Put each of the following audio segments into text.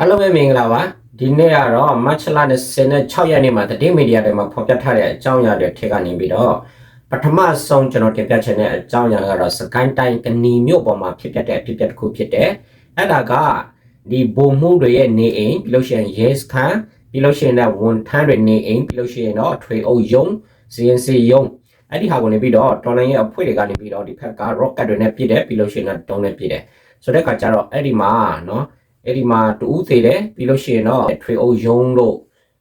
အားလုံးပဲမင်္ဂလာပါဒီနေ့ကတော့မတ်လ26ရက်နေ့မှာသတင်းမီဒီယာတွေမှာဖော်ပြထားတဲ့အကြောင်းအရာတွေထက်ကနေပြီးတော့ပထမဆုံးကျွန်တော်တင်ပြချင်တဲ့အကြောင်းအရာကတော့စကိုင်းတိုင်းကဏီမြို့ပေါ်မှာဖြစ်ပျက်တဲ့အဖြစ်အပျက်တစ်ခုဖြစ်တယ်အဲ့ဒါကဒီဘုံမှုတွေရဲ့နေအိမ်ပြီးလို့ရှိရင်ရဲစခန်းပြီးလို့ရှိရင်လည်းဝန်ထမ်းတွေနေအိမ်ပြီးလို့ရှိရင်တော့ထွေအုပ်ယုံ CNC ယုံအဲ့ဒီဟာကိုနေပြီးတော့တော်လိုင်းရဲ့အဖွဲ့တွေကနေပြီးတော့ဒီဖက်က rocket တွေနဲ့ပြစ်တယ်ပြီးလို့ရှိရင်တော့တုံးနဲ့ပြစ်တယ်ဆိုတဲ့အခါကျတော့အဲ့ဒီမှာနော် အဲ့ဒီမှာတူဦးသေးတယ်ပြီးလို့ရှိရင်တော့ထွေအုပ်ယုံတို့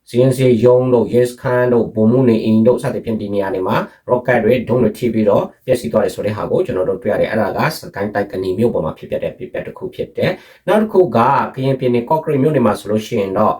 CNC ယုံတို့ Yes Khan တို့ဘုံမှုနေအင်းတို့စသဖြင့်ဒီနေရာတွေမှာ rocket တွေဒုံးတွေထိပြီးတော့ပျက်စီးသွားတယ်ဆိုတဲ့ဟာကိုကျွန်တော်တို့တွေ့ရတယ်အဲ့ဒါကစကိုင်းတိုက်ကနေမြို့ပေါ်မှာဖြစ်ပျက်တဲ့ဖြစ်ပျက်တစ်ခုဖြစ်တယ်နောက်တစ်ခုကကရင်ပြည်နယ် Concrete မြို့နယ်မှာဆိုလို့ရှိရင်တော့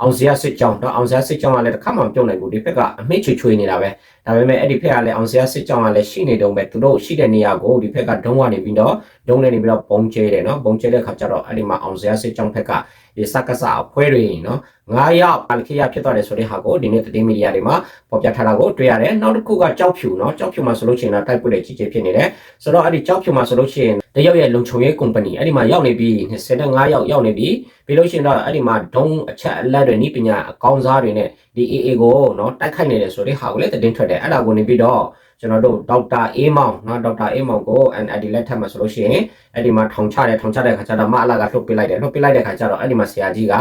အောင်စရာစစ်ကြောင်းတော့အောင်စရာစစ်ကြောင်းကလည်းတစ်ခါမှမပြုံးနိုင်ဘူးဒီဘက်ကအမိတ်ချွေချွေနေတာပဲဒါပေမဲ့အဲ့ဒီဘက်ကလည်းအောင်စရာစစ်ကြောင်းကလည်းရှိနေတုံးပဲသူတို့ရှိတဲ့နေရာကိုဒီဘက်ကဒုံးကနေပြီးတော့ဒုံးနေနေပြီးတော့ပုံကျဲတယ်နော်ပုံကျဲတဲ့ခါကျတော့အဲ့ဒီမှာအောင်စရာစစ်ကြောင်းဘက်က ဒီစက္ကစအဖွဲ့တွေနော်9ရောက်အလခိယဖြစ်သွားတယ်ဆိုတဲ့ဟာကိုဒီနေ့သတင်းမီဒီယာတွေမှာပေါ်ပြထားတာကိုတွေ့ရတယ်နောက်တစ်ခုကကြောက်ဖြူနော်ကြောက်ဖြူမှာဆိုလို့ရှိရင်တော့တိုက်ပွေတွေကြီးကြီးဖြစ်နေတယ်ဆိုတော့အဲ့ဒီကြောက်ဖြူမှာဆိုလို့ရှိရင်တရုတ်ရဲ့လုံခြုံရေးကုမ္ပဏီအဲ့ဒီမှာရောက်နေပြီး25ရောက်ရောက်နေပြီးပြီးလို့ရှိရင်တော့အဲ့ဒီမှာဒုံးအချက်အလက်တွေဤပညာအကောင်းစားတွေနဲ့ဒီ AA ကိုနော်တိုက်ခိုက်နေတယ်ဆိုတဲ့ဟာကိုလည်းသတင်းထွက်တယ်အဲ့ဒါကိုနေပြီးတော့ ကျွန်တော်တို့ဒေါက်တာအေးမောင်နော်ဒေါက်တာအေးမောင်ကို NLD လက်ထက်မှာဆိုလို့ရှိရင်အဲ့ဒီမှာထောင်ချတယ်ထောင်ချတဲ့ခါကျတော့မအလာကလှုပ်ပစ်လိုက်တယ်လှုပ်ပစ်လိုက်တဲ့ခါကျတော့အဲ့ဒီမှာဆရာကြီးက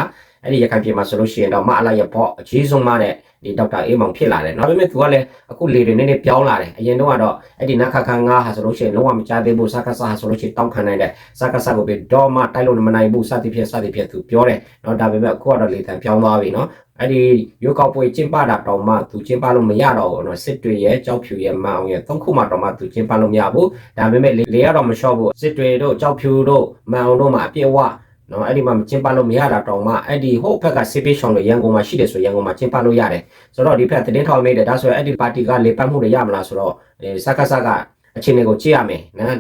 အဲ့ဒီရခိုင်ပြည်မှာဆိုလို့ရှိရင်တော့မအလာရဲ့ဘော့အကြီးဆုံးမတဲ့ဒီဒေါက်တာအေးမောင်ဖြစ်လာတယ်။နောက်ပြီးမဲ့သူကလည်းအခုလေတွေနည်းနည်းပြောင်းလာတယ်။အရင်တော့ကတော့အဲ့ဒီနခခန်းငါဟာဆိုလို့ရှိရင်လုံးဝမကြသေးဘူးစကားဆာဟာဆိုလို့ရှိရင်တောင်းခံနိုင်တယ်။စကားဆာကိုပဲဒေါ်မတိုက်လို့မနိုင်ဘူးစသည်ဖြင့်စသည်ဖြင့်သူပြောတယ်။နော်ဒါပေမဲ့အခုကတော့လေတံပြောင်းသွားပြီနော်။အဲ့ဒီရုပ်ကောက်ပွဲကျင်းပတာတောင်မှသူကျင်းပလို့မရတော့ဘူးနော်စစ်တွေရဲ့ကြောက်ဖြူရဲ့မအောင်ရဲ့သုံးခုမှတောင်မှသူကျင်းပလို့မရဘူးဒါပေမဲ့လေကတော့မလျှော့ဘူးစစ်တွေတို့ကြောက်ဖြူတို့မအောင်တို့မှအပြည့်အဝ နော်အဲ့ဒီမှာကျင်းပလို့မရတာတောင်မှအဲ့ဒီဟိုဘက်ကစစ်ပေးဆောင်လို့ရန်ကုန်မှာရှိတယ်ဆိုရန်ကုန်မှာကျင်းပလို့ရတယ်ဆိုတော့ဒီဘက်သတင်းထောက်မိတယ်ဒါဆိုရင်အဲ့ဒီပါတီကလေပတ်မှုတွေရမလားဆိုတော့အဲစကားစကားအခြေအနေကိုကြည့်ရမယ်နော်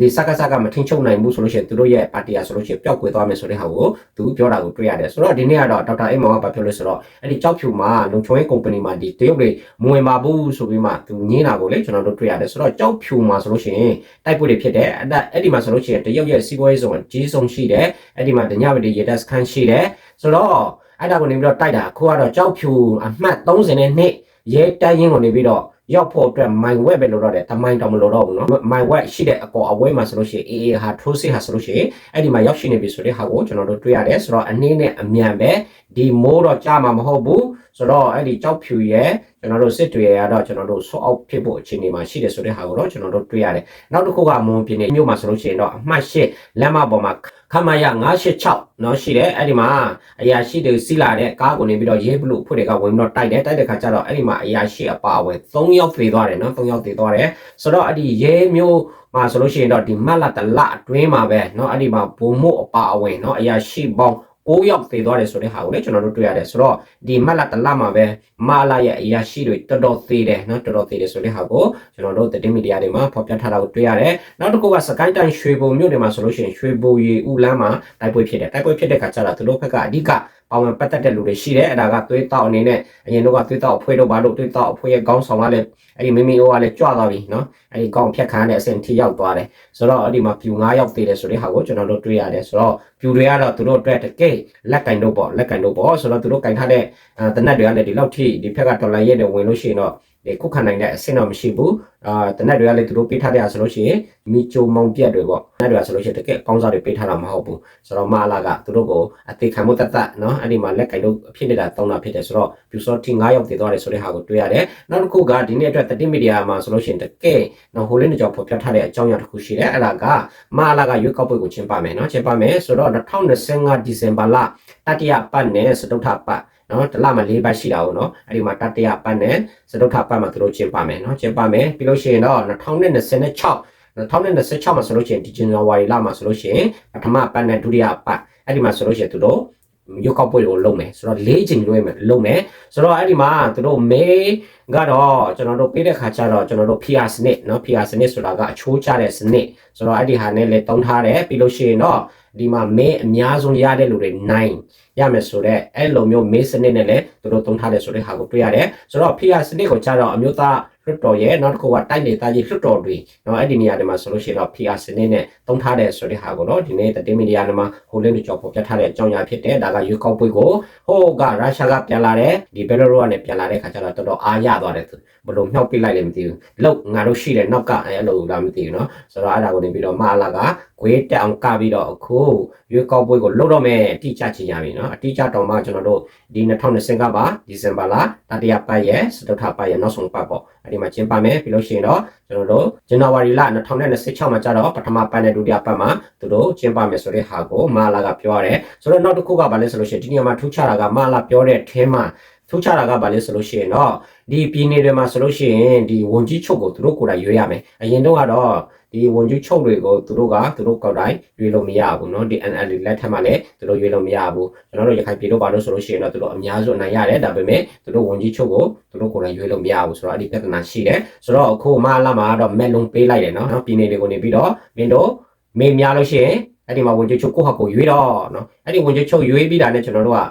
ဒီစကားစကားမထင်ချုပ်နိုင်ဘူးဆိုလို့ရှိရင်သူတို့ရဲ့ပါတီယာဆိုလို့ရှိရင်ပျောက်ကွယ်သွားမယ်ဆိုတဲ့ဟာကိုသူပြောတာကိုတွေ့ရတယ်ဆိုတော့ဒီနေ့ကတော့ဒေါက်တာအိမ်မောင်ကပြောလို့ဆိုတော့အဲ့ဒီကြောက်ဖြူမှာလုံချုံရေးကုမ္ပဏီမှာဒီတရုတ်တွေမဝင်ပါဘူးဆိုပြီးမှသူညင်းတာကိုလေကျွန်တော်တို့တွေ့ရတယ်ဆိုတော့ကြောက်ဖြူမှာဆိုလို့ရှိရင်တိုက်ပွဲတွေဖြစ်တယ်အဲ့ဒါအဲ့ဒီမှာဆိုလို့ရှိရင်တရုတ်ရဲ့စီးပွားရေးဆောင်ကြီးဆုံးရှိတယ်အဲ့ဒီမှာတညဝတီရေတပ်စခန်းရှိတယ်ဆိုတော့အဲ့ဒါကိုနေပြီးတော့တိုက်တာအခုကတော့ကြောက်ဖြူအမှတ်30နဲ့နှစ်ရဲတပ်ရင်းကိုနေပြီးတော့ ရောက်ဖို့အတွက်မိုင်ဝက်ပဲလို့တော့တယ်တမိုင်တောင်မလို့တော့ဘူးเนาะမိုင်ဝက်ရှိတဲ့အကောအဝဲမှာဆိုလို့ရှိရင်အေးအေးဟာထိုးစစ်ဟာဆိုလို့ရှိရင်အဲ့ဒီမှာရောက်ရှိနေပြီဆိုတဲ့ဟာကိုကျွန်တော်တို့တွေ့ရတယ်ဆိုတော့အနည်းနဲ့အမြန်ပဲဒီမိုးတော့ကြာမှာမဟုတ်ဘူး ဆိုတော့အဲ့ဒီကြောက်ဖြူရဲ့ကျွန်တော်တို့စစ်တွေရတော့ကျွန်တော်တို့ဆော့အောက်ဖြစ်ဖို့အခြေအနေမှာရှိတယ်ဆိုတဲ့ဟာကိုတော့ကျွန်တော်တို့တွေ့ရတယ်နောက်တစ်ခုကမွန်ပြည်နယ်မြို့မှာဆိုလို့ရှိရင်တော့အမှတ်၈လမ်းမပေါ်မှာခမရ986เนาะရှိတယ်အဲ့ဒီမှာအရာရှိတွေစီးလာတဲ့ကားကိုနေပြီးတော့ရေးဘလို့ဖွဲ့တွေကဝင်ပြီးတော့တိုက်တယ်တိုက်တဲ့ခါကျတော့အဲ့ဒီမှာအရာရှိအပါအဝင်3ယောက်သေသွားတယ်เนาะ3ယောက်သေသွားတယ်ဆိုတော့အဲ့ဒီရဲမျိုးမှာဆိုလို့ရှိရင်တော့ဒီမတ်လာတလအတွင်းမှာပဲเนาะအဲ့ဒီမှာဘုံမို့အပါအဝင်เนาะအရာရှိပေါင်း 6ယောက်သေသွားတယ်ဆိုတဲ့ဟာကိုလည်းကျွန်တော်တို့တွေ့ရတယ်ဆိုတော့ဒီမလတလမှာပဲမလာရဲ့အရာရှိတွေတော်တော်သေးတယ်နော်တော်တော်သေးတယ်ဆိုတဲ့ဟာကိုကျွန်တော်တို့သတင်းမီဒီယာတွေမှာဖော်ပြထားတာကိုတွေ့ရတယ်နောက်တစ်ခုကစကိုင်းတိုင်းရွှေဘုံမြို့တွေမှာဆိုလို့ရှိရင်ရွှေဘုံရီဦးလမ်းမှာတိုက်ပွဲဖြစ်တယ်တိုက်ပွဲဖြစ်တဲ့ခါကျတော့သူတို့ဘက်ကအဓိကပါဝင်ပတ်သက်တဲ့လူတွေရှိတယ်အဲ့ဒါကသွေးတောက်အနေနဲ့အရင်တော့ကသွေးတောက်အဖွဲ့တို့ဘာလို့သွေးတောက်အဖွဲ့ရဲ့ခေါင်းဆောင်ကလည်းအဲ့ဒီမိမိအိုးကလည်းကြွသွားပြီနော်အဲ့ဒီခေါင်းဖြတ်ခမ်းတဲ့အဆင့်ထိရောက်သွားတယ်ဆိုတော့အဲ့ဒီမှာပြူ9ရောက်သေးတယ်ဆိုတဲ့ဟာကိုကျွန်တော်တို့တွေ့ရတယ်ဆိုတော့ပြူတွေကတော့သူတို့အတွက်တကယ်လက်ကင်တို့ပေါ့လက်ကင်တို့ပေါ့ဆိုတော့သူတို့ကင်ထားတဲ့တနတ်တွေကလည်းဒီလောက်ထိဒီဖက်ကဒေါ်လာရဲ့ဝင်လို့ရှိရင်တော့ ခုခံနိုင်တဲ့အဆင့်တော့မရှိဘူးအာတနက်တွေကလည်းသူတို့ပေးထားတဲ့အဆိုလို့ရှိရင်မီချိုမောင်ပြက်တွေပေါ့တနက်တွေကဆိုလို့ရှိရင်တကယ်အကောင်းစားတွေပေးထားတာမဟုတ်ဘူးဆိုတော့မအလာကသူတို့ကိုအသေးခံမှုတတ်တတ်နော်အဲ့ဒီမှာလက်ကင်တို့ဖြစ်နေတာတောင်းတာဖြစ်တယ်ဆိုတော့ပြူစောတီ9ရောက်တည်သွားတယ်ဆိုတဲ့ဟာကိုတွေ့ရတယ်နောက်တစ်ခုကဒီနေ့အတွက်တတိမီဒီယာမှာဆိုလို့ရှိရင်တကယ်နော်ဟိုလင်းတကြောင်ဖော်ပြထားတဲ့အကြောင်းအရာတစ်ခုရှိတယ်အဲ့ဒါကမအလာကရွေးကောက်ပွဲကိုကျင်းပမယ်နော်ကျင်းပမယ်ဆိုတော့2025ဒီဇင်ဘာလတတိယပတ်နဲ့စတုထပတ် နော်တလမှာ၄ဘတ်ရှိတာ哦နော်အဲ့ဒီမှာတတရပတ်နဲ့စတုထပတ်မှာသူတို့ကျင်းပမယ်နော်ကျင်းပမယ်ပြီးလို့ရှိရင်တော့2026 2026မှာဆိုလို့ရှိရင်ဒီဇန်နဝါရီလမှာဆိုလို့ရှိရင်ပထမပတ်နဲ့ဒုတိယပတ်အဲ့ဒီမှာဆိုလို့ရှိရင်သူတို့ရုပ်ောက်ပွဲကိုလုပ်မယ်ဆိုတော့၄ချိန်လွှဲမယ်လုပ်မယ်ဆိုတော့အဲ့ဒီမှာသူတို့မေကတော့ကျွန်တော်တို့ပေးတဲ့ခါကျတော့ကျွန်တော်တို့ PR စနစ်เนาะ PR စနစ်ဆိုတာကအချိုးချတဲ့စနစ်ဆိုတော့အဲ့ဒီဟာနဲ့လည်းတုံးထားတယ်ပြီးလို့ရှိရင်တော့ ဒီမှာမဲအများဆုံးရတဲ့လူတွေ9ရမယ်ဆိုတော့အဲ့လိုမျိုးမဲစနစ်နဲ့လည်းသူတို့သုံးထားတယ်ဆိုတဲ့ဟာကိုတွေ့ရတယ်ဆိုတော့ဖိအားစနစ်ကိုကြတော့အမျိုးသားလွတ်တော်ရဲ့နောက်တစ်ခုကတိုက်နေသားကြီးလွတ်တော်တွေနော်အဲ့ဒီနေရာတွေမှာဆိုလို့ရှိရင်တော့ PR စနစ်နဲ့သုံးထားတဲ့ဆိုတဲ့ဟာကိုတော့ဒီနေ့တတိမီဒီယာမှာဟိုလင်းတို့ကြောင့်ပေါ်ပြထားတဲ့အကြောင်းအရာဖြစ်တယ်ဒါကယူကောက်ပွေးကိုဟိုကရုရှားကပြန်လာတယ်ဒီဘယ်လိုရောကနေပြန်လာတဲ့ခါကျတော့တော်တော်အားရသွားတယ်ဘလို့မြှောက်ပစ်လိုက်လည်းမသိဘူးလောက်ငါတို့ရှိတယ်နောက်ကအဲ့လိုလာမသိဘူးနော်ဆိုတော့အဲ့ဒါကိုနေပြီးတော့မအလာက ခွေးတက်အောင်ကပြီးတော့အခုရွေးကောက်ပွဲကိုလုပ်တော့မယ်အတိအကျချင်ရပြီနော်အတိအကျတော့မှကျွန်တော်တို့ဒီ2020ကပါဒီဇင်ဘာလတတိယပတ်ရဲ့စတုထပတ်ရဲ့နောက်ဆုံးပတ်ပေါ့အဲဒီမှာကျင်းပမယ်ပြီးလို့ရှိရင်တော့ကျွန်တော်တို့ဇန်နဝါရီလ2026မှာကျတော့ပထမပတ်နဲ့ဒုတိယပတ်မှာသူတို့ကျင်းပမယ်ဆိုတဲ့ဟာကိုမာလာကပြောရတယ်ဆိုတော့နောက်တစ်ခုကဘာလဲဆိုလို့ရှိရင်ဒီနေရာမှာထူးခြားတာကမာလာပြောတဲ့အထင်းမှာထူးခြားတာကဘာလဲဆိုလို့ရှိရင်တော့ဒီပြည်နယ်တွေမှာဆိုလို့ရှိရင်ဒီဝန်ကြီးချုပ်ကိုသူတို့ကိုယ်တိုင်ရွေးရမယ်အရင်တော့ကတော့ ဒီဝန်ကြီးချုပ်တွေကိုသူတို့ကသူတို့ကောက်တိုင်းရွေးလို့မရဘူးเนาะဒီ NLD လက်ထက်မှာလည်းသူတို့ရွေးလို့မရဘူးကျွန်တော်တို့ရခိုင်ပြည်တို့ဘာလို့ဆိုလို့ရှိရင်တော့သူတို့အများစုနိုင်ရတယ်ဒါပေမဲ့သူတို့ဝန်ကြီးချုပ်ကိုသူတို့ကိုယ်တိုင်ရွေးလို့မရဘူးဆိုတော့အဲ့ဒီပြဿနာရှိတယ်ဆိုတော့အခုမလာမှာတော့မက်လုံးပေးလိုက်တယ်เนาะပြည်နယ်တွေကိုနေပြီးတော့မင်းတို့မေးများလို့ရှိရင်အဲ့ဒီမှာဝန်ကြီးချုပ်ကိုဟာကိုရွေးတော့เนาะအဲ့ဒီဝန်ကြီးချုပ်ရွေးပြီးတာနဲ့ကျွန်တော်တို့က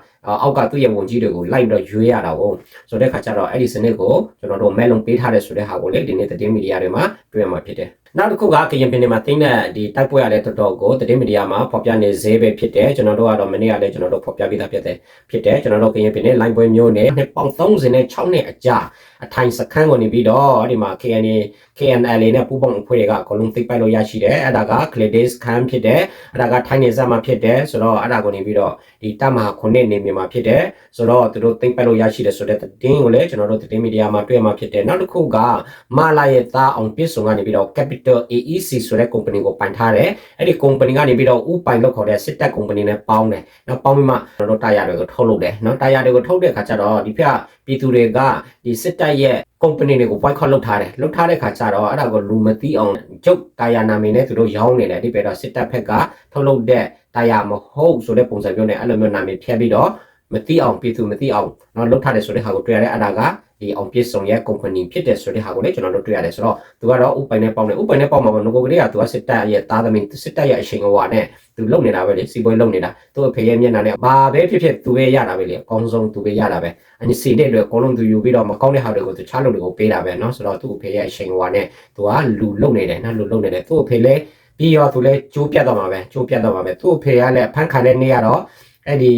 အောက်ကသူ့ရဲ့ဝန်ကြီးတွေကိုလိုက်ပြီးတော့ရွေးရတာကိုဆိုတဲ့ခါကျတော့အဲ့ဒီစနစ်ကိုကျွန်တော်တို့မဲလုံးပေးထားတဲ့ဆိုတဲ့ဟာကိုလေဒီနေ့သတင်းမီဒီယာတွေမှာတွေ့ရမှာဖြစ်တယ်နောက်တစ်ခုကကရင်ပြည်နယ်မှာတင်းတဲ့ဒီတိုက်ပွဲရတဲ့တော်တော်ကိုသတင်းမီဒီယာမှာဖော်ပြနေသေးပဲဖြစ်တယ်ကျွန်တော်တို့ကတော့မနေ့ကလည်းကျွန်တော်တို့ဖော်ပြပြီးသားဖြစ်တယ်ဖြစ်တယ်ကျွန်တော်တို့ကရင်ပြည်နယ်လိုင်းပွဲမျိုးနဲ့နှစ်ပေါင်36နှစ်အကြာအထိုင်စခန်းကိုနေပြီးတော့အဲ့ဒီမှာ KNA KNL နဲ့ပူးပေါင်းအဖွဲ့တွေကအကုန်လုံးသိပိုက်လို့ရရှိတယ်အဲ့ဒါက Clades ခန်းဖြစ်တယ်အဲ့ဒါကထိုင်းနေဆက်မှာဖြစ်တယ်ဆိုတော့အဲ့ဒါကိုနေပြီးတော့ဒီတမဟာခုနှစ်နေမြန်မာဖြစ်တယ်ဆိုတော့သူတို့သိပိုက်လို့ရရှိတယ်ဆိုတဲ့သတင်းကိုလည်းကျွန်တော်တို့သတင်းမီဒီယာမှာတွေ့မှာဖြစ်တယ်နောက်တစ်ခုကမာလာရဲ့သားအောင်ပြစ်စုံကနေပြီးတော့ Capital AEC ဆိုတဲ့ company ကိုပိုင်ထားတယ်အဲ့ဒီ company ကနေပြီးတော့ဥပိုင်လို့ခေါ်တဲ့စစ်တပ် company နဲ့ပေါင်းတယ်နောက်ပေါင်းပြီးမှကျွန်တော်တို့တာယာတွေကိုထုတ်လုပ်တယ်နော်တာယာတွေကိုထုတ်တဲ့အခါကျတော့ဒီဖက် ပြည်သူတွေကဒီစစ်တပ်ရဲ့ company တွေကို boycott လုပ်ထားတယ်လုပ်ထားတဲ့ခါကျတော့အဲ့ဒါကိုလူမသိအောင်ကျုပ်တာယာနာမည်နဲ့သူတို့ရောင်းနေတယ်ဒီပဲတော့စစ်တပ်ဖက်ကထုတ်လုပ်တဲ့တာယာမဟုတ်ဆိုတဲ့ပုံစံမျိုးနဲ့အဲ့လိုမျိုးနာမည်ဖြတ်ပြီးတော့ မသိအောင်ပြည်သူမသိအောင်เนาะလုပ်ထားတယ်ဆိုတဲ့ဟာကိုတွေ့ရတယ်အဲ့ဒါကဒီအောင်ပြည့်စုံရဲ့ company ဖြစ်တယ်ဆိုတဲ့ဟာကိုလည်းကျွန်တော်တို့တွေ့ရတယ်ဆိုတော့သူကတော့ဥပိုင်နဲ့ပေါင်းတယ်ဥပိုင်နဲ့ပေါင်းမှာပေါ့ငကိုကလေးကသူကစစ်တပ်ရဲ့သားသမီးစစ်တပ်ရဲ့အချိန်ဟိုဟာနဲ့သူလုံနေတာပဲလေစီပွဲလုံနေတာသူ့အဖေရဲ့မျက်နှာနဲ့ဘာပဲဖြစ်ဖြစ်သူပဲရတာပဲလေအကောင်းဆုံးသူပဲရတာပဲအညီစီတဲ့အတွက်အကုန်လုံးသူယူပြီးတော့မကောင်းတဲ့ဟာတွေကိုသူချလို့တွေကိုပေးတာပဲเนาะဆိုတော့သူ့အဖေရဲ့အချိန်ဟိုဟာနဲ့သူကလူလုံနေတယ်နော်လူလုံနေတယ်သူ့အဖေလည်းပြီးရောသူလည်းကျိုးပြတ်တော့မှာပဲကျိုးပြတ်တော့မှာပဲသူ့အဖေကလည်းဖန်ခံတဲ့နေ့ကတော့အဲ့ဒီ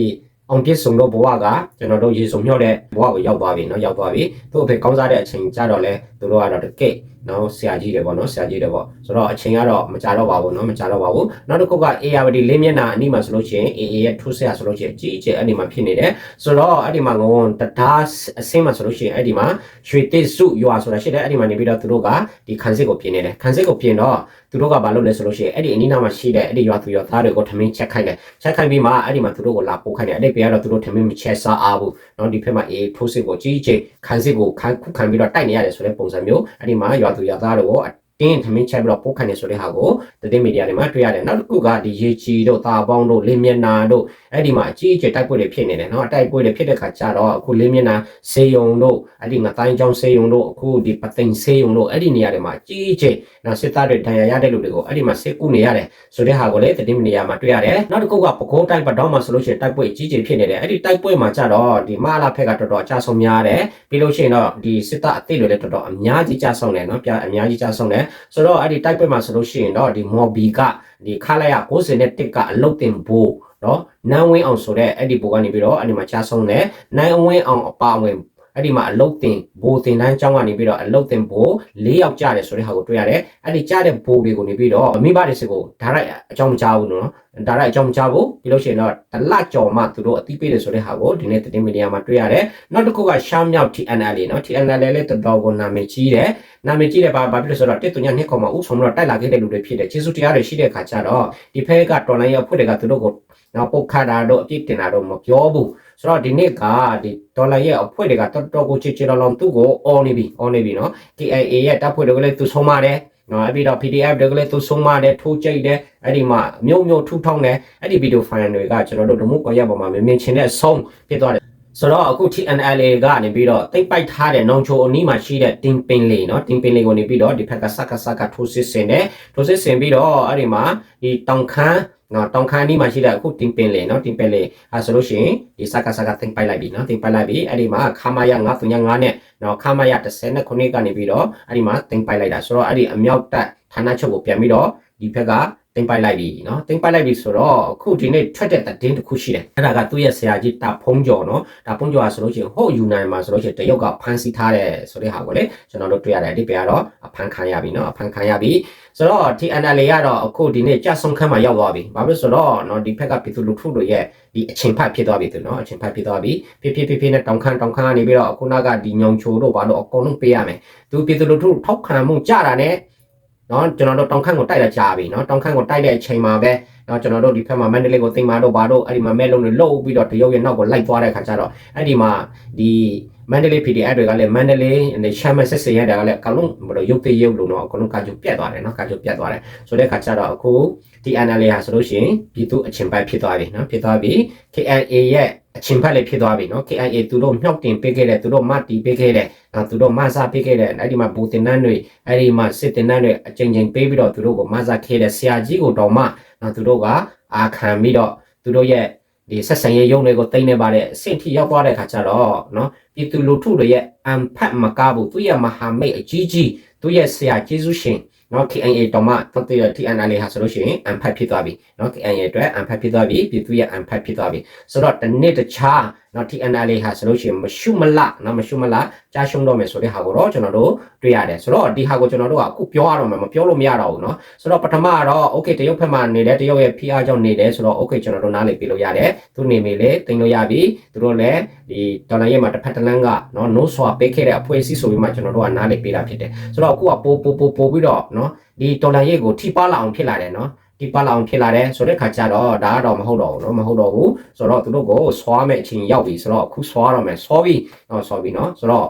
အောင်ပြည့်စုံတော့ဘဝကကျွန်တော်တို့ရေစုံမြော့တဲ့ဘဝကိုရောက်သွားပြီเนาะရောက်သွားပြီသူ့အဖေကောင်းစားတဲ့အချိန်ကြတော့လဲသူတို့ကတော့တကယ့် နော်ဆရာကြီးတယ်ပေါ့နော်ဆရာကြီးတယ်ပေါ့ဆိုတော့အချိန်ကတော့မကြတော့ပါဘူးနော်မကြတော့ပါဘူးနောက်တစ်ခုက ARD လေးမျက်နှာအနိမှာဆိုလို့ရှိရင် AA ရဲ့ထိုးဆရာဆိုလို့ရှိရင်အကြီးအကျယ်အဲ့ဒီမှာဖြစ်နေတယ်ဆိုတော့အဲ့ဒီမှာငုံတရားအစင်းမှာဆိုလို့ရှိရင်အဲ့ဒီမှာရွှေတစ်စုရွာဆိုတာရှိတယ်အဲ့ဒီမှာနေပြီးတော့သူတို့ကဒီခန်းစစ်ကိုပြင်နေတယ်ခန်းစစ်ကိုပြင်တော့သူတို့ကဘာလုပ်လဲဆိုလို့ရှိရင်အဲ့ဒီအနိနာမှာရှိတဲ့အဲ့ဒီရွာသူရွာသားတွေကိုထမင်းချက်ခိုင်းတယ်ချက်ခိုင်းပြီးမှအဲ့ဒီမှာသူတို့ကိုလာပို့ခိုင်းတယ်အဲ့ဒီပြကတော့သူတို့ထမင်းမချက်စားအားဘူးเนาะဒီဖက်မှာအေးထိုးစစ်ကိုကြီးကြီးခန်းစစ်ကိုခန်းခုခံပြီးတော့တိုက်နေရတယ်ဆိုတဲ့ပုံစံမျိုးအဲ့ဒီမှာရွာ သူရွာသားတွေကို တင်းထမင်းချက်ပြီးတော့ပို့ခံနေဆိုတဲ့ဟာကိုသတင်းမီဒီယာတွေမှာတွေ့ရတယ်နောက်တစ်ခုကဒီရေချီတို့တာပေါင်းတို့လင်းမျက်နာတို့အဲ့ဒီမှာအကြီးအကျယ်တိုက်ပွဲတွေဖြစ်နေတယ်နော်တိုက်ပွဲတွေဖြစ်တဲ့ခါကျတော့အခုလင်းမျက်နာစေယုံတို့အဲ့ဒီငတိုင်းချောင်းစေယုံတို့အခုဒီပသိမ်စေယုံတို့အဲ့ဒီနေရာတွေမှာအကြီးအကျယ်နော်စစ်သားတွေဒဏ်ရာရတဲ့လူတွေကိုအဲ့ဒီမှာစစ်ကူနေရတယ်ဆိုတဲ့ဟာကိုလည်းသတင်းမီဒီယာမှာတွေ့ရတယ်နောက်တစ်ခုကပဲခူးတိုက်ပတော်မှာဆိုလို့ရှိရင်တိုက်ပွဲအကြီးအကျယ်ဖြစ်နေတယ်အဲ့ဒီတိုက်ပွဲမှာကျတော့ဒီမလာဖက်ကတော်တော်အကြဆုံးများတယ်ပြီးလို့ရှိရင်တော့ဒီစစ်သားအစ်စ်တွေလည်းတော်တော်အများကြီးကြဆုံးတယ်နော်ပြအများကြီးကြဆုံးတယ်ဆိုတော့အဲ့ဒီတိုက်ပွဲမှာဆိုလို့ရှိရင်တော့ဒီမော်ဘီကဒီခလာရ91ကအလုတ်တင်ဖို့နော်နန်းဝင်းအောင်ဆိုတဲ့အဲ့ဒီဘူကနေပြီးတော့အဲ့ဒီမှာချဆုံးတယ်နိုင်အဝင်းအောင်အပါအဝင်အဲ့ဒီမှာအလုတ်တင်ဘိုးတင်တန်းကျောင်းကနေပြီးတော့အလုတ်တင်ဘိုး၄ယောက်ကြားတယ်ဆိုတဲ့ဟာကိုတွေ့ရတယ်အဲ့ဒီကြားတဲ့ဘိုးတွေကိုနေပြီးတော့မိဘတွေစကိုဒါရိုက်အကြောင်းမကြားဘူးနော် ဒါရိုက်အကြောင်းမကြားဘူးပြီးလို့ရှိရင်တော့တလကြော်မှသူတို့အတိပေးတယ်ဆိုတဲ့ဟာကိုဒီနေ့တင်မီဒီယာမှာတွေ့ရတယ်နောက်တစ်ခုကရှမ်းမြောက် TNL လေးနော် TNL လေးတော်တော်ကိုနာမည်ကြီးတယ်နာမည်ကြီးတယ်ဘာဘာဖြစ်လို့ဆိုတော့တစ်တုညနှစ်ခေါ်မှာဥဆောင်တော့တိုက်လာခဲ့တဲ့လူတွေဖြစ်တယ်ကျေးဇူးတရားတွေရှိတဲ့အခါကျတော့ဒီဖက်ကတော်လိုင်းရအဖွဲ့တွေကသူတို့ကိုနောက်ပုတ်ခါတာတော့အပြစ်တင်တာတော့မပြောဘူးဆိုတော့ဒီနေ့ကဒီဒေါ်လာရဲ့အဖွဲ့တွေကတော်တော်ကိုချစ်ချစ်တော်တော်သူ့ကိုအော်နေပြီအော်နေပြီနော် KIA ရဲ့တပ်ဖွဲ့တွေကလည်းသူဆုံးပါတယ် နော်အဲ့ပြီးတော့ PDF တွေကလည်းသူဆုံးမတယ်ထိုးကြိတ်တယ်အဲ့ဒီမှာမြုံမြုံထူထောင်းတယ်အဲ့ဒီဗီဒီယိုဖိုင်တွေကကျွန်တော်တို့လူမှုကွန်ရက်ပေါ်မှာမြင်မြင်ချင်းတဲ့အဆုံးဖြစ်သွားတယ်ဆိုတော့အခု TNLA ကနေပြီးတော့တိတ်ပိုက်ထားတဲ့နောင်ချိုအနီးမှာရှိတဲ့တင်ပင်လေးเนาะတင်ပင်လေးကိုနေပြီးတော့ဒီဖက်ကစက်ကစက်ကထိုးစစ်ဆင်တယ်ထိုးစစ်ဆင်ပြီးတော့အဲ့ဒီမှာဒီတောင်ခမ်း နော်တောင်ခမ်းဒီမှာရှိတဲ့အခုတင်ပင်လေနော်တင်ပင်လေအဲဆိုလို့ရှိရင်ဒီစကားစကားတင်ပိုက်လိုက်ပြီနော်တင်ပိုက်လိုက်ပြီအဲ့ဒီမှာခါမရ935နဲ့နော်ခါမရ39ကနေပြီးတော့အဲ့ဒီမှာတင်ပိုက်လိုက်တာဆိုတော့အဲ့ဒီအမြောက်တက်ဌာနချုပ်ကိုပြန်ပြီးတော့ဒီဘက်က တင်ပိုက်လိုက်ပြီနော်တင်ပိုက်လိုက်ပြီဆိုတော့အခုဒီနေ့ထွက်တဲ့သတင်းတစ်ခုရှိတယ်အဲ့ဒါကသူ့ရဲ့ဆရာကြီးတာဖုံးကျော်နော်တာဖုံးကျော်ကဆိုလို့ရှိရင်ဟိုယူနိုင်မှာဆိုလို့ရှိရင်တရုတ်ကဖမ်းဆီးထားတယ်ဆိုတဲ့ဟာကိုလေကျွန်တော်တို့တွေ့ရတယ်ဒီပေကတော့အဖမ်းခံရပြီနော်အဖမ်းခံရပြီဆိုတော့ TNL ကတော့အခုဒီနေ့ကြဆုံခန်းမှာရောက်သွားပြီဘာဖြစ်ဆိုတော့နော်ဒီဘက်ကပြည်သူလူထုတို့ရဲ့ဒီအချိန်ဖတ်ဖြစ်သွားပြီသူနော်အချိန်ဖတ်ဖြစ်သွားပြီဖြစ်ဖြစ်ဖြစ်ဖြစ်နဲ့တောင်ခမ်းတောင်ခမ်းကနေပြီးတော့အခုနကဒီညောင်ချိုတို့ဘာလို့အကုန်လုံးပေးရမယ်သူပြည်သူလူထုထောက်ခံမှုကြတာနဲ့ နော်ကျွန်တော်တို့တောင်ခမ်းကိုတိုက်လာကြပြီနော်တောင်ခမ်းကိုတိုက်တဲ့အချိန်မှာပဲနော်ကျွန်တော်တို့ဒီဘက်မှာမန္တလေးကိုသိမ်းမာတို့ဘာတို့အဲ့ဒီမှာမဲလုံးတွေလှုပ်ပြီးတော့တရုတ်ရဲ့နောက်ကိုလိုက်သွားတဲ့ခါကျတော့အဲ့ဒီမှာဒီမန္တလေး PDF တွေကလည်းမန္တလေးနဲ့ရှမ်းမဆက်စရတဲ့ကလည်းအကလုံးဘယ်လိုရုပ်သေးရုပ်လို့တော့အကုန်လုံးကာကျုပ်ပြတ်သွားတယ်နော်ကာကျုပ်ပြတ်သွားတယ်ဆိုတဲ့ခါကျတော့အခုဒီ NLA ဟာဆိုလို့ရှိရင်ပြည်သူအချင်းပိုက်ဖြစ်သွားပြီနော်ဖြစ်သွားပြီ KNA ရဲ့ အချင်းဖက်လေးဖြစ်သွားပြီနော် KNA သူတို့မြောက်တင်ပေးခဲ့တဲ့သူတို့မတ်တီပေးခဲ့တဲ့နော်သူတို့မဆာပေးခဲ့တဲ့အဲ့ဒီမှာဘူတင်နန်းတွေအဲ့ဒီမှာစစ်တင်နန်းတွေအချိန်ချင်းပေးပြီးတော့သူတို့ကိုမဆာခဲတဲ့ဆရာကြီးကိုတော့မှနော်သူတို့ကအာခံပြီးတော့သူတို့ရဲ့ဒီဆက်ဆံရေးရုံးတွေကိုတိမ့်နေပါတဲ့အဆင့်ထိရောက်သွားတဲ့ခါကျတော့နော်ပြည်သူလူထုတွေရဲ့အန်ဖတ်မကားဘူးသူရဲ့မဟာမိတ်အကြီးကြီးသူရဲ့ဆရာကျေးဇူးရှင် နော် KNA တော့မှတတိယ TNL ဟာဆိုလို့ရှိရင်အန်ဖတ်ဖြစ်သွားပြီနော် KNA အတွက်အန်ဖတ်ဖြစ်သွားပြီပြည်သူရဲ့အန်ဖတ်ဖြစ်သွားပြီဆိုတော့တနေ့တခြားနော် TNL ဟာဆိုလို့ရှိရင်မရှုမလနော်မရှုမလကြားရှုံးတော့မယ်ဆိုတဲ့ဟာကိုတော့ကျွန်တော်တို့တွေ့ရတယ်ဆိုတော့ဒီဟာကိုကျွန်တော်တို့ကအခုပြောရတော့မယ်မပြောလို့မရတော့ဘူးနော်ဆိုတော့ပထမကတော့ okay တရုတ်ဘက်မှာနေတဲ့တရုတ်ရဲ့ PR ကြောင့်နေတယ်ဆိုတော့ okay ကျွန်တော်တို့နားလည်ပြလို့ရတယ်သူနေမေလေတင်လို့ရပြီသူတို့လည်းဒီဒေါ်လာရဲ့မှာတစ်ဖက်တစ်လမ်းကနော် no swap ပေးခဲ့တဲ့အဖွဲ့အစည်းဆိုပြီးမှကျွန်တော်တို့ကနားလည်ပေးတာဖြစ်တယ်ဆိုတော့အခုကပိုပိုပိုပိုပြီးတော့နော်ဒီဒေါ်လာရဲ့ကိုထိပါလာအောင်ဖြစ်လာတယ်နော် ဒီပါလောင်ဖြစ်လာတယ်ဆိုတဲ့ခါကျတော့ဒါကတော့မဟုတ်တော့ဘူးเนาะမဟုတ်တော့ဘူးဆိုတော့သူတို့ကိုဆွားမဲ့အချိန်ရောက်ပြီဆိုတော့အခုဆွားတော့မယ်ဆွားပြီเนาะဆွားပြီเนาะဆိုတော့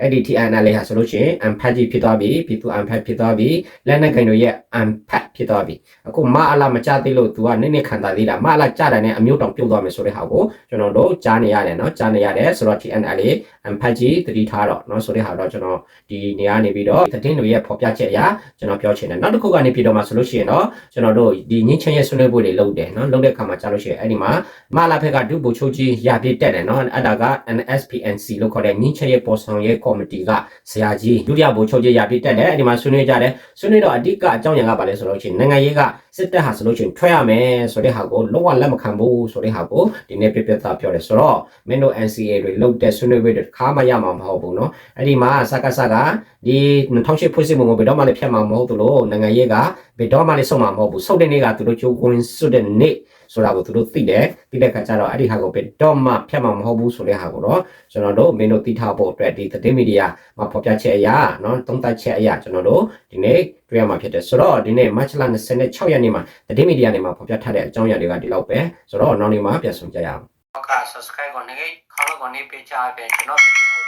အဲ့ဒီ TNL ဟာဆိုလို့ရှိရင် unpack ကြီးဖြစ်သွားပြီပြည်သူ unpack ဖြစ်သွားပြီလက်နက်ကိန်းတို့ရဲ့ unpack ဖြစ်သွားပြီအခုမအလာမကြသေးလို့ तू ကနည်းနည်းခံတာသေးတာမအလာကြတယ်နဲ့အမျိုးတောင်ပြုတ်သွားမယ်ဆိုတဲ့ဟာကိုကျွန်တော်တို့ကြားနေရတယ်เนาะကြားနေရတယ်ဆိုတော့ TNL unpack ကြီးတတိထားတော့เนาะဆိုတဲ့ဟာတော့ကျွန်တော်ဒီနေရာနေပြီးတော့သတင်းတွေရဲ့ဖော်ပြချက်အရာကျွန်တော်ပြောချင်တယ်နောက်တစ်ခုကနေပြီးတော့မှဆိုလို့ရှိရင်တော့ကျွန်တော်တို့ဒီငင်းချင်းရဲ့ဆွေးနွေးပွဲတွေလုပ်တယ်เนาะလုပ်တဲ့အခါမှာကြားလို့ရှိရင်အဲ့ဒီမှာမအလာဖက်ကဒုဗိုလ်ချုပ်ကြီးရပြည့်တက်တယ်เนาะအဲ့ဒါက NSPNC လို့ခေါ်တဲ့ငင်းချင်းရဲ့ပေါ်ဆောင်ရဲ့ ကော်မတီကဆရာကြီးဒုတိယဗိုလ်ချုပ်ကြီးရပြည့်တက်တယ်အဲ့ဒီမှာဆွေးနွေးကြတယ်ဆွေးနွေးတော့အဓိကအကြောင်းအရာကဘာလဲဆိုတော့ချင်းနိုင်ငံရေးကစစ်တပ်ဟာဆိုလို့ချင်းထွက်ရမယ်ဆိုတဲ့ဟာကိုလုံးဝလက်မခံဘူးဆိုတဲ့ဟာကိုဒီနေ့ပြပြသားပြောတယ်ဆိုတော့မင်းတို့ NCA တွေလုပ်တဲ့ဆွေးနွေးပွဲတွေတစ်ခါမှရမှာမဟုတ်ဘူးเนาะအဲ့ဒီမှာစကားစကားဒီ2008ဖွဲ့စည်းပုံကိုဘယ်တော့မှလည်းဖျက်မှာမဟုတ်သလိုနိုင်ငံရေးကဘယ်တော့မှလည်းဆုံးမှာမဟုတ်ဘူးဆုတ်တဲ့နေ့ကသူတို့ကြိုးကွင်းစွတ်တဲ့နေ့ ဆိုတာကိုသူတို့သိတယ်သိတဲ့အခါကျတော့အဲ့ဒီဟာကိုပဲတော့မှဖြတ်မှာမဟုတ်ဘူးဆိုတဲ့ဟာကိုတော့ကျွန်တော်တို့မင်းတို့သိထားဖို့အတွက်ဒီသတင်းမီဒီယာမှာဖော်ပြချက်အရာနော်သုံးသပ်ချက်အရာကျွန်တော်တို့ဒီနေ့တွေ့ရမှာဖြစ်တယ်ဆိုတော့ဒီနေ့ match လ26ရက်နေ့မှာသတင်းမီဒီယာတွေမှာဖော်ပြထားတဲ့အကြောင်းအရာတွေကဒီလောက်ပဲဆိုတော့နောက်နေ့မှာပြန်ဆုံကြရအောင်ဟုတ်ကဲ့ subscribe ကိုနေခေါင်းကိုနေပေးချပေးကျွန်တော်ဗီဒီယို